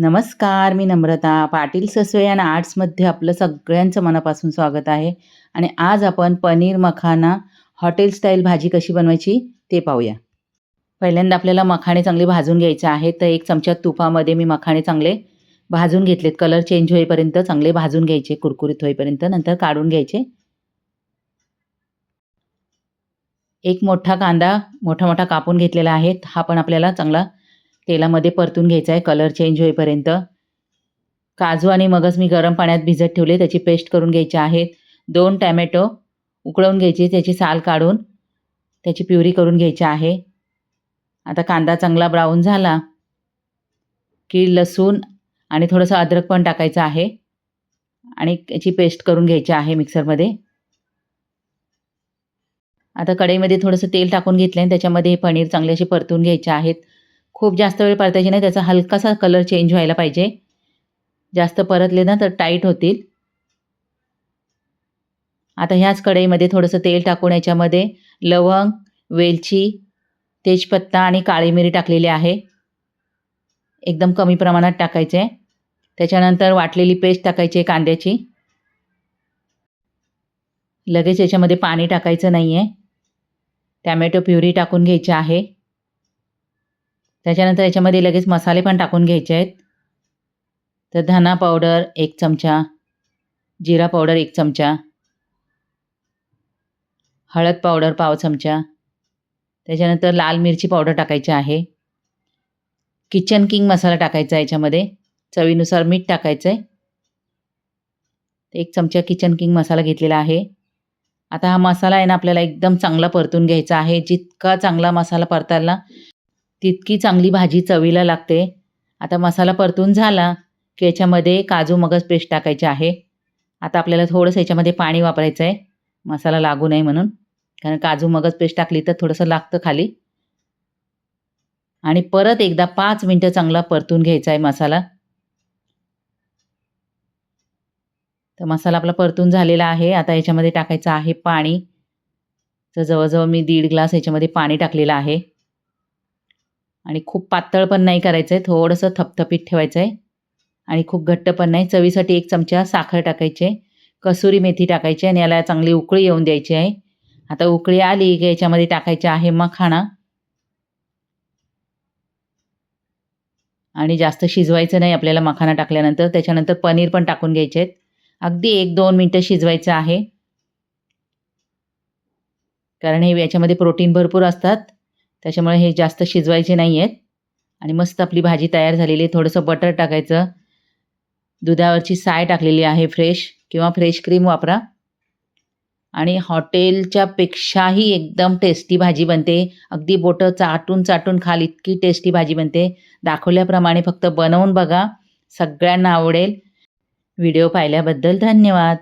नमस्कार मी नम्रता. पाटील ससवे आणि आर्ट्समध्ये आपलं सगळ्यांचं मनापासून स्वागत आहे. आणि आज आपण पनीर मखाना हॉटेल स्टाईल भाजी कशी बनवायची ते पाहूया. पहिल्यांदा आपल्याला मखाणे चांगले भाजून घ्यायचे आहे तर एक चमचा तुपामध्ये मी मखाणे चांगले भाजून घेतलेत. कलर चेंज होईपर्यंत चांगले भाजून घ्यायचे कुरकुरीत होईपर्यंत नंतर काढून घ्यायचे. एक मोठा कांदा मोठा मोठा कापून घेतलेला आहे. हा पण आपल्याला चांगला तेलामध्ये परतून घ्यायचा आहे. कलर चेंज होईपर्यंत. काजू आणि मगज मी गरम पाण्यात भिजत ठेवले. त्याची पेस्ट करून घ्यायची आहेत दोन टॅमॅटो उकळवून घ्यायचे. त्याची साल काढून त्याची प्युरी करून घ्यायची आहे. आता कांदा चांगला ब्राऊन झाला की लसूण आणि थोडंसं अद्रक पण टाकायचं आहे. आणि याची पेस्ट करून घ्यायची आहे मिक्सरमध्ये आता कढईमध्ये थोडंसं तेल टाकून घेतलं आणि त्याच्यामध्ये हे पनीर चांगले असे परतून घ्यायचे आहेत. खूप जास्त वेळ परतायची नाही त्याचा हलकासा कलर चेंज व्हायला पाहिजे. जास्त परतले ना तर टाईट होतील. आता ह्याच कढईमध्ये थोडंसं तेल टाकून याच्यामध्ये लवंग वेलची तेजपत्ता आणि काळी मिरी टाकलेली आहे. एकदम कमी प्रमाणात टाकायचे. आहे त्याच्यानंतर वाटलेली पेस्ट टाकायची आहे कांद्याची. लगेच याच्यामध्ये पाणी टाकायचं नाही आहे टॅमॅटो प्युरी टाकून घ्यायची आहे. त्याच्यानंतर याच्यामध्ये लगेच मसाले पण टाकून घ्यायचे आहेत. तर धना पावडर एक चमचा जिरा पावडर एक चमचा हळद पावडर पाव चमचा त्याच्यानंतर लाल मिरची पावडर टाकायची आहे. किचन किंग मसाला टाकायचा आहे याच्यामध्ये. चवीनुसार मीठ टाकायचं आहे एक चमचा किचन किंग मसाला घेतलेला आहे. आता हा मसाला आहे ना आपल्याला एकदम चांगला परतून घ्यायचा आहे. जितका चांगला मसाला परतायला तितकी चांगली भाजी चवीला लागते. आता मसाला परतून झाला की याच्यामध्ये काजू मगज पेस्ट टाकायचे आहे. आता आपल्याला थोडंसं याच्यामध्ये पाणी वापरायचं आहे. मसाला लागू नये म्हणून. कारण काजू मगज पेस्ट टाकली तर थोडंसं लागतं खाली. आणि परत एकदा पाच मिनटं चांगला परतून घ्यायचा आहे मसाला. तर मसाला आपला परतून झालेला आहे. आता याच्यामध्ये टाकायचं आहे पाणी. तर जवळजवळ मी दीड ग्लास याच्यामध्ये पाणी टाकलेलं आहे. आणि खूप पातळ पण नाही करायचं आहे थोडंसं थपथपीत ठेवायचं आहे आणि खूप घट्ट पण नाही चवीसाठी एक चमचा साखर टाकायची आहे कसुरी मेथी टाकायची आणि याला चांगली उकळी येऊन द्यायची आहे. आता उकळी आली की याच्यामध्ये टाकायचे आहे मखाणा. आणि जास्त शिजवायचं नाही आपल्याला मखाना टाकल्यानंतर त्याच्यानंतर पनीर पण टाकून घ्यायचे आहेत. अगदी एक दोन मिनटं शिजवायचं आहे. कारण हे याच्यामध्ये प्रोटीन भरपूर असतात. त्याच्यामुळे हे जास्त शिजवायचे नाही आहेत आणि मस्त आपली भाजी तयार झालेली आहे. थोडंसं बटर टाकायचं. दुधावरची साय टाकलेली आहे फ्रेश. किंवा फ्रेश क्रीम वापरा. आणि हॉटेलच्या पेक्षाही एकदम टेस्टी भाजी बनते. अगदी बोटं चाटून चाटून खाल इतकी टेस्टी भाजी बनते. दाखवल्याप्रमाणे फक्त बनवून बघा. सगळ्यांना आवडेल. व्हिडिओ पाहिल्याबद्दल धन्यवाद.